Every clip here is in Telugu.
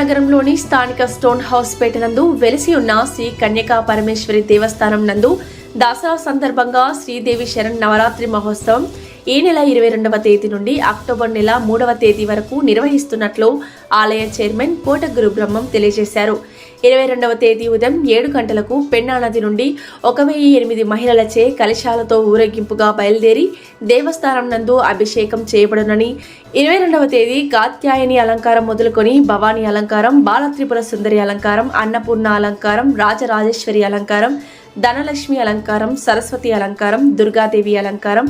నగరంలోని స్థానిక స్టోన్ హౌస్ పేట నందు వెలిసి ఉన్న శ్రీ కన్యకా పరమేశ్వరి దేవస్థానం నందు దసరా సందర్భంగా శ్రీదేవి శరణ్ నవరాత్రి మహోత్సవం ఈ నెల ఇరవై రెండవ తేదీ నుండి అక్టోబర్ నెల మూడవ తేదీ వరకు నిర్వహిస్తున్నట్లు ఆలయ చైర్మన్ కోట గురు బ్రహ్మం తెలియజేశారు. ఇరవై రెండవ తేదీ ఉదయం ఏడు గంటలకు పెన్నా నది నుండి ఒక వెయ్యి ఎనిమిది మహిళలచే కలశాలతో ఊరేగింపుగా బయలుదేరి దేవస్థానం నందు అభిషేకం చేయబడునని ఇరవై రెండవ తేదీ కాత్యాయని అలంకారం మొదలుకొని భవానీ అలంకారం బాలత్రిపుర సుందరి అలంకారం అన్నపూర్ణ అలంకారం రాజరాజేశ్వరి అలంకారం ధనలక్ష్మి అలంకారం సరస్వతి అలంకారం దుర్గాదేవి అలంకారం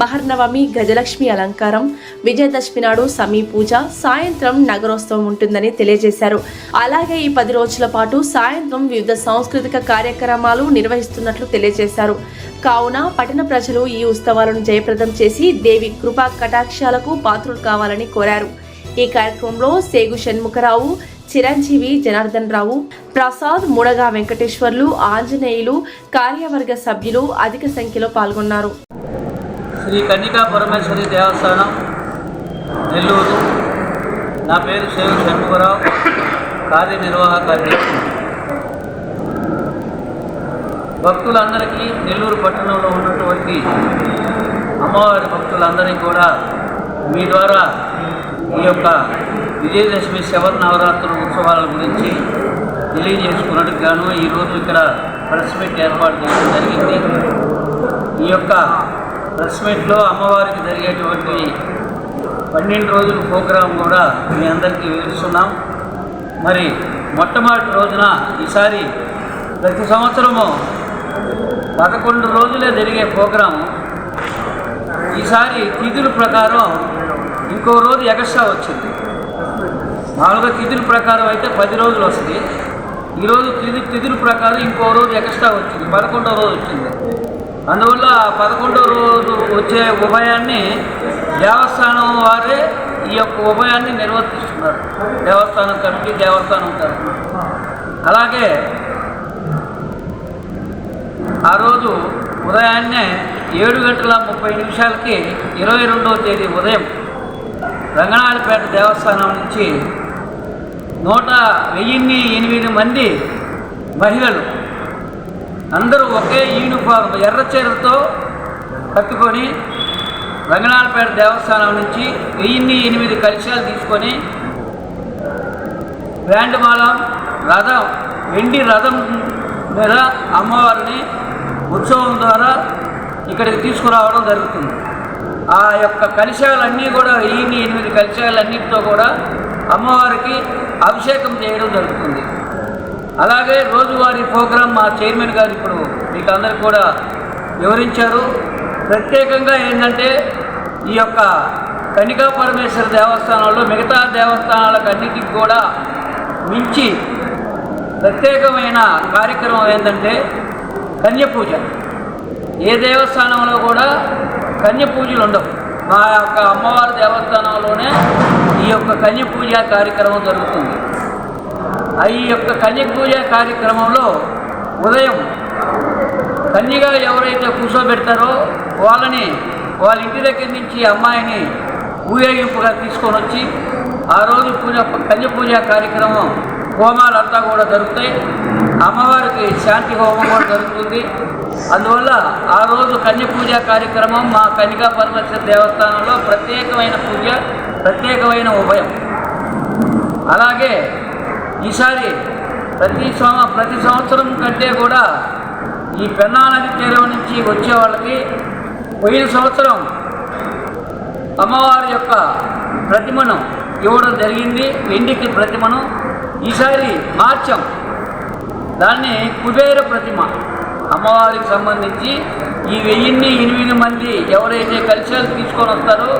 మహర్నవమి గజలక్ష్మి అలంకారం విజయదశమి నాడు సమీ పూజ సాయంత్రం నగరోత్సవం ఉంటుందని తెలియజేశారు. అలాగే ఈ పది రోజుల పాటు సాయంత్రం వివిధ సాంస్కృతిక కార్యక్రమాలు నిర్వహిస్తున్నట్లు తెలియజేశారు. కావున పట్టణ ప్రజలు ఈ ఉత్సవాలను జయప్రదం చేసి దేవి కృపా కటాక్షాలకు పాత్రులు కావాలని కోరారు. ఈ కార్యక్రమంలో సేగు షణ్ముఖరావు చిరంజీవి జనార్దన్ రావు ప్రసాద్ ముడగా వెంకటేశ్వర్లు ఆంజనేయులు కార్యవర్గ సభ్యులు అధిక సంఖ్యలో పాల్గొన్నారు. శ్రీ కన్నికా పరమేశ్వరి దేవస్థానం నెల్లూరు. నా పేరు శివ షణ్ముఖరావు కార్యనిర్వాహకారి భక్తులందరికీ నెల్లూరు పట్టణంలో ఉన్నటువంటి అమ్మవారి భక్తులందరికీ కూడా మీ ద్వారా ఈ యొక్క విజయదశమి శవర్ నవరాత్రుల ఉత్సవాల గురించి తెలియజేసుకున్నట్టు గాను ఈరోజు ఇక్కడ ప్రెస్ మీట్ ఏర్పాటు చేయడం జరిగింది. ఈ యొక్క ప్రెస్ అమ్మవారికి జరిగేటువంటి పన్నెండు రోజుల ప్రోగ్రాం కూడా మీ అందరికీ వివరిస్తున్నాం. మరి మొట్టమొదటి రోజున ఈసారి ప్రతి సంవత్సరము పదకొండు రోజులే జరిగే ప్రోగ్రాము. ఈసారి తిథుల ప్రకారం ఇంకో రోజు ఎగస్ట్రా వచ్చింది. నాలుగో తిథుల ప్రకారం అయితే పది రోజులు వస్తుంది. ఈరోజు తిథి తిథుల ప్రకారం ఇంకో రోజు ఎక్స్ట్రా వచ్చింది. పదకొండో రోజు వచ్చింది. అందువల్ల పదకొండో రోజు వచ్చే ఉభయాన్ని దేవస్థానం వారే ఈ యొక్క ఉభయాన్ని నిర్వర్తిస్తున్నారు. దేవస్థానం కమిటీ దేవస్థానం తరఫున. అలాగే ఆ రోజు ఉదయాన్నే ఏడు గంటల ముప్పై నిమిషాలకి ఇరవై రెండవ తేదీ ఉదయం రంగనాథపేట దేవస్థానం నుంచి నూట వెయ్యిన్ని ఎనిమిది మంది మహిళలు అందరూ ఒకే యూనిఫామ్ ఎర్ర చీరతో కట్టుకొని రంగనాథపేట దేవస్థానం నుంచి వెయ్యిన్ని ఎనిమిది కలశాలు తీసుకొని బ్రాండ్ మాలం రథం వెండి రథం మీద అమ్మవారిని ఉత్సవం ద్వారా ఇక్కడికి తీసుకురావడం జరుగుతుంది. ఆ యొక్క కలశాలన్నీ కూడా వెయ్యిన్ని ఎనిమిది కలశాలన్నిటితో కూడా అమ్మవారికి అభిషేకం చేయడం జరుగుతుంది. అలాగే రోజువారీ ప్రోగ్రాం మా చైర్మన్ గారు ఇప్పుడు మీకు అందరు కూడా వివరించారు. ప్రత్యేకంగా ఏంటంటే ఈ యొక్క కనికా పరమేశ్వర దేవస్థానంలో మిగతా దేవస్థానాలకన్నిటికి కూడా మించి ప్రత్యేకమైన కార్యక్రమం ఏంటంటే కన్య పూజ. ఏ దేవస్థానంలో కూడా కన్య పూజలు ఉండవు. మా యొక్క అమ్మవారి దేవస్థానంలోనే ఈ యొక్క కన్య పూజ కార్యక్రమం జరుగుతుంది. ఈ యొక్క కన్య పూజ కార్యక్రమంలో ఉదయం కన్యగా ఎవరైతే కూర్చోబెడతారో వాళ్ళని వాళ్ళ ఇంటి దగ్గర నుంచి అమ్మాయిని ఊరేగింపుగా తీసుకొని వచ్చి ఆ రోజు పూజ కన్య పూజ కార్యక్రమం హోమాలంతా కూడా జరుగుతాయి. అమ్మవారికి శాంతి హోమం కూడా జరుగుతుంది. అందువల్ల ఆ రోజు కన్య పూజ కార్యక్రమం మా కన్యకా పరమేశ్వర దేవస్థానంలో ప్రత్యేకమైన పూజ ప్రత్యేకమైన ఉభయం. అలాగే ఈసారి ప్రతి సంవ ప్రతి సంవత్సరం కంటే కూడా ఈ పెన్నా నది తీరం నుంచి వచ్చే వాళ్ళకి పోయిన సంవత్సరం అమ్మవారి యొక్క ప్రతిమను ఇవ్వడం జరిగింది. వెండికి ప్రతిమను. ఈసారి మార్చం. దాన్ని కుబేర ప్రతిమ అమ్మవారికి సంబంధించి ఈ వెయ్యిన్ని ఎనిమిది మంది ఎవరైతే కలశాలు తీసుకొని వస్తారో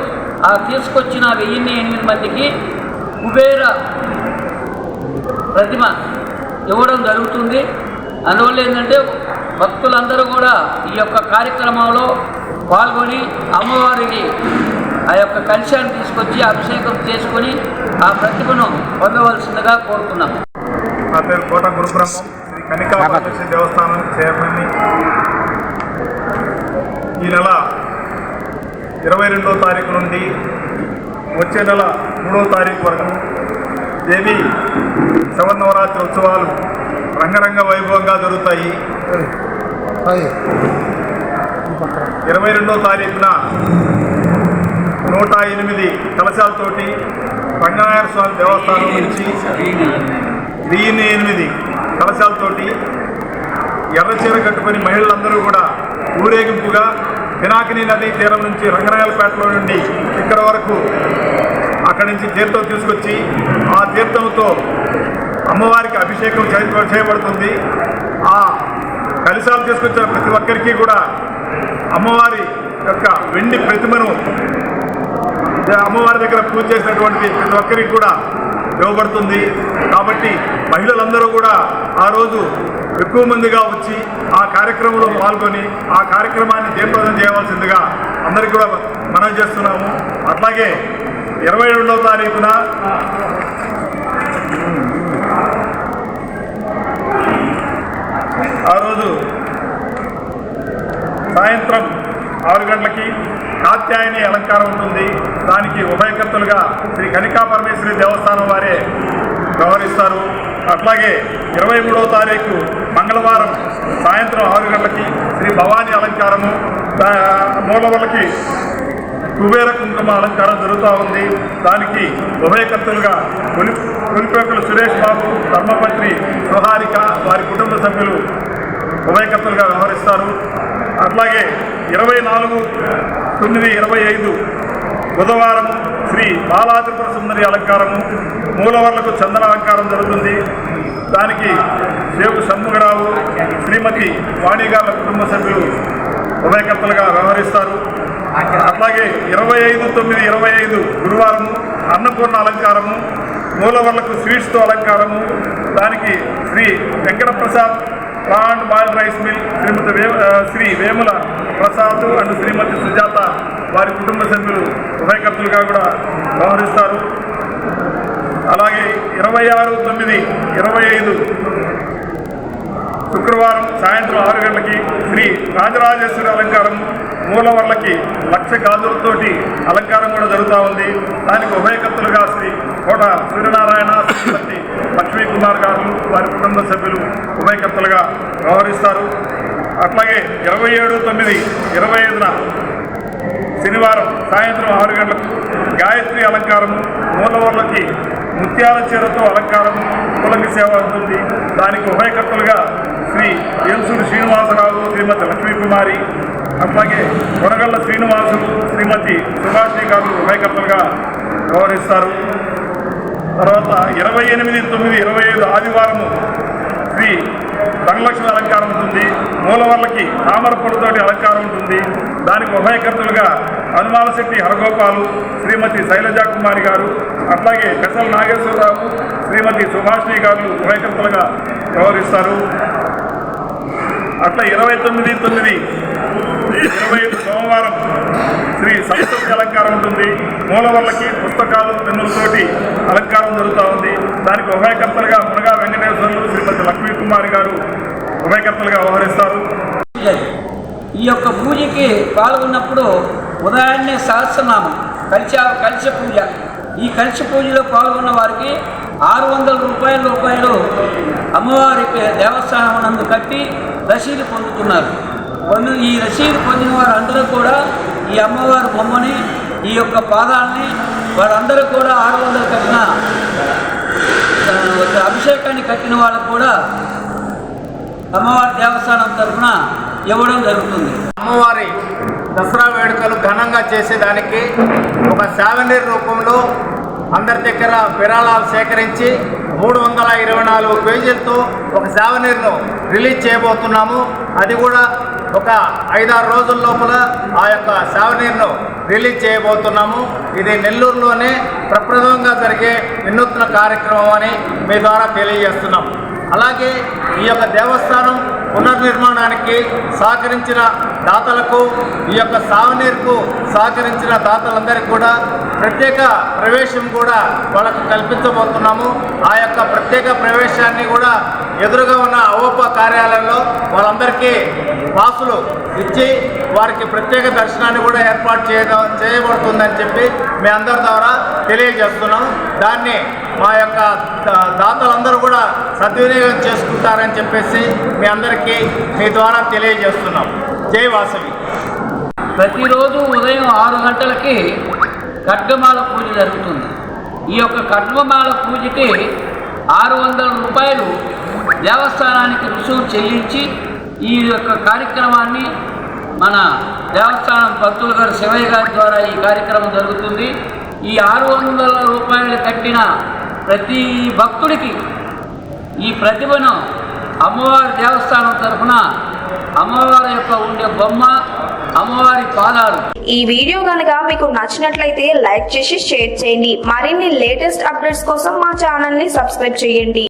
ఆ తీసుకొచ్చిన వెయ్యిన్ని ఎనిమిది మందికి కుబేర ప్రతిమ ఇవ్వడం జరుగుతుంది. అందువల్ల ఏంటంటే భక్తులందరూ కూడా ఈ యొక్క కార్యక్రమంలో పాల్గొని అమ్మవారికి ఆ యొక్క కలశాన్ని తీసుకొచ్చి అభిషేకం చేసుకొని ఆ ప్రతిభను పొందవలసిందిగా కోరుతున్నాం నా పేరు కోట గురుబ్రహ్మం. శ్రీ కనికా పరమేశ్వరి దేవస్థానం చైర్మన్ని. ఈ నెల ఇరవై రెండో తారీఖు నుండి వచ్చే నెల మూడో తారీఖు వరకు దేవి శవన్నవరాత్రి ఉత్సవాలు రంగరంగ వైభవంగా జరుగుతాయి. ఇరవై రెండో తారీఖున నూట ఎనిమిది కలశాలతోటి రంగనాయక స్వామి దేవస్థానం నుంచి వెయ్యిన్ని ఎనిమిది కలశాలతోటి ఎర్రచీర కట్టుకొని మహిళలందరూ కూడా ఊరేగింపుగా పినాకిని నదీ తీరం నుంచి రంగనాయలపేటలో నుండి ఇక్కడ వరకు అక్కడి నుంచి తీర్థం తీసుకొచ్చి ఆ తీర్థంతో అమ్మవారికి అభిషేకం చేయబడుతుంది. ఆ కలిసాలు తీసుకొచ్చిన ప్రతి ఒక్కరికి కూడా అమ్మవారి యొక్క వెండి ప్రతిమను అమ్మవారి దగ్గర పూజ చేసినటువంటి ప్రతి ఒక్కరికి కూడా ఇవ్వబడుతుంది. కాబట్టి మహిళలందరూ కూడా ఆ రోజు ఎక్కువ మందిగా వచ్చి ఆ కార్యక్రమంలో పాల్గొని ఆ కార్యక్రమాన్ని జయప్రదం చేయవలసిందిగా అందరికీ కూడా మనం చేస్తున్నాము. అట్లాగే ఇరవై రెండవ తారీఖున ఆ రోజు సాయంత్రం ఆరు గంటలకి కాత్యాయని అలంకారం ఉంటుంది. దానికి ఉభయకర్తలుగా శ్రీ కనికా పరమేశ్వరి దేవస్థానం వారే వ్యవహరిస్తారు. అట్లాగే ఇరవై మూడవ తారీఖు మంగళవారం సాయంత్రం ఆరు గంటలకి శ్రీ భవానీ అలంకారము. మూలవలకి కుబేర కుంకుమ అలంకారం జరుగుతూ ఉంది. దానికి ఉభయకర్తలుగా కొలి కొలిపేకుల సురేష్ బాబు ధర్మపత్రి సుహారిక వారి కుటుంబ సభ్యులు ఉభయకర్తలుగా వ్యవహరిస్తారు. అట్లాగే ఇరవై నాలుగు తొమ్మిది ఇరవై ఐదు బుధవారం శ్రీ బాలాత్రిపుర సుందరి అలంకారము మూలవర్లకు చందన అలంకారం జరుగుతుంది. దానికి దేవు షణ్ముగరావు శ్రీమతి వాణిగాల కుటుంబ సభ్యులు ఉదయకర్తలుగా వ్యవహరిస్తారు. అట్లాగే ఇరవై ఐదు తొమ్మిది ఇరవై ఐదు గురువారము అన్నపూర్ణ అలంకారము మూలవర్లకు స్వీట్స్తో అలంకారము. దానికి Shri Venkataprasad plant boil rice mill Shrimati way Shri Vemula Prasad and Shrimati Sujatha వారి కుటుంబ సభ్యులు ఉభయకర్తలుగా కూడా వ్యవహరిస్తారు. అలాగే ఇరవై ఆరు తొమ్మిది ఇరవై ఐదు శుక్రవారం సాయంత్రం ఆరు గంటలకి శ్రీ రాజరాజేశ్వరి అలంకారం మూలవర్లకి లక్ష గాజులతోటి అలంకారం కూడా జరుగుతూ ఉంది. దానికి ఉభయకర్తలుగా శ్రీ కోట సూర్యనారాయణ శ్రీమతి లక్ష్మీ కుమార్ గారు వారి కుటుంబ సభ్యులు ఉభయకర్తలుగా వ్యవహరిస్తారు. అట్లాగే ఇరవై ఏడు తొమ్మిది ఇరవై ఐదున శనివారం సాయంత్రం ఆరు గంటలకు గాయత్రి అలంకారము మూలవర్లకి ముత్యాల చీరతో అలంకారము కులకి సేవ ఉంటుంది. దానికి ఉభయకర్తలుగా శ్రీ ఎంసూరి శ్రీనివాసరావు శ్రీమతి లక్ష్మీకుమారి అట్లాగే కొనగళ్ళ శ్రీనివాసులు శ్రీమతి సుభాషి గారు ఉభయకర్తలుగా వ్యవహరిస్తారు. తర్వాత ఇరవై ఎనిమిది తొమ్మిది ఇరవై ఐదు ఆదివారము శ్రీ ధనలక్ష్మి అలంకారం ఉంటుంది. మూలవర్లకి తామర పొడితోటి అలంకారం ఉంటుంది. దానికి ఉభయకర్తలుగా హనుమాల శెట్టి హరగోపాలు శ్రీమతి శైలజా కుమారి గారు అట్లాగే పెసల నాగేశ్వరరావు శ్రీమతి సుభాషిణి గారు ఉభయకర్తలుగా వ్యవహరిస్తారు. అట్లా ఇరవై తొమ్మిది తొమ్మిది ఇరవై ఐదు సోమవారం శ్రీ సంస్కృతి అలంకారం ఉంటుంది. మూలవర్లకి పుస్తకాలు పెన్నులతోటి అలంకారం జరుగుతూ ఉంది. దానికి ఉభయకర్తలుగా మునగా వెంకటేశ్వర్లు శ్రీమతి లక్ష్మీ కుమారి గారు ఉభయకర్తలుగా వ్యవహరిస్తారు. ఈ యొక్క పూజకి పాల్గొన్నప్పుడు ఉదయాన్నే సహస్రనామం కలిసి కలిసి పూజ. ఈ కలిసి పూజలో పాల్గొన్న వారికి ఆరు వందల రూపాయల రూపాయలు అమ్మవారికి దేవస్థానం నందు కట్టి రసీదు పొందుతున్నారు. పొంది ఈ రసీదు పొందిన వారందరూ కూడా ఈ అమ్మవారి బొమ్మని ఈ యొక్క పాదాలని వారందరూ కూడా ఆరు వందలు కట్టిన ఒక అభిషేకాన్ని కట్టిన వాళ్ళకు కూడా అమ్మవారి దేవస్థానం తరఫున ఇవ్వడం జరుగుతుంది. అమ్మవారి దసరా వేడుకలు ఘనంగా చేసేదానికి ఒక సావనీర్ రూపంలో అందరి దగ్గర విరాళాలు సేకరించి మూడు వందల ఇరవై నాలుగు పేజీలతో ఒక సావనీర్ను రిలీజ్ చేయబోతున్నాము. అది కూడా ఒక ఐదారు రోజుల లోపల ఆ యొక్క సావనీర్ను రిలీజ్ చేయబోతున్నాము. ఇది నెల్లూరులోనే ప్రప్రథమంగా జరిగే వినూత్న కార్యక్రమం అని మీ ద్వారా తెలియజేస్తున్నాం. అలాగే ఈ యొక్క దేవస్థానం పునర్నిర్మాణానికి సహకరించిన దాతలకు ఈ యొక్క సాగునీరుకు సహకరించిన దాతలందరికీ కూడా ప్రత్యేక ప్రవేశం కూడా వాళ్ళకు కల్పించబోతున్నాము. ఆ యొక్క ప్రత్యేక ప్రవేశాన్ని కూడా ఎదురుగా ఉన్న అవోప కార్యాలయంలో వాళ్ళందరికీ పాసులు ఇచ్చి వారికి ప్రత్యేక దర్శనాన్ని కూడా ఏర్పాటు చేయడం చేయబడుతుందని చెప్పి మీ అందరి ద్వారా తెలియజేస్తున్నాం దాన్ని మా యొక్క దాతలందరూ కూడా సద్వినియోగం చేసుకుంటారని చెప్పేసి మీ అందరికీ మీ ద్వారా తెలియజేస్తున్నాం జై వాసవి. ప్రతిరోజు ఉదయం ఆరు గంటలకి ఖడ్గమాల పూజ జరుగుతుంది. ఈ యొక్క ఖడ్గమాల పూజకి ఆరు వందల రూపాయలు దేవస్థానానికి రుసుము చెల్లించి ఈ యొక్క కార్యక్రమాన్ని మన దేవస్థానం పంతులు గారు శివయ్య గారి ద్వారా ఈ కార్యక్రమం జరుగుతుంది. ఈ ఆరు వందల రూపాయలు కట్టిన ప్రతి భక్తుడికి ఈ ప్రతిభను అమ్మవారి దేవస్థానం తరఫున అమ్మవారి యొక్క ఉండే బొమ్మ అమ్మవారి పాదాలు. ఈ వీడియో కనుక మీకు నచ్చినట్లయితే లైక్ చేసి షేర్ చేయండి. మరిన్ని లేటెస్ట్ అప్డేట్స్ కోసం మా ఛానల్ని సబ్స్క్రైబ్ చేయండి.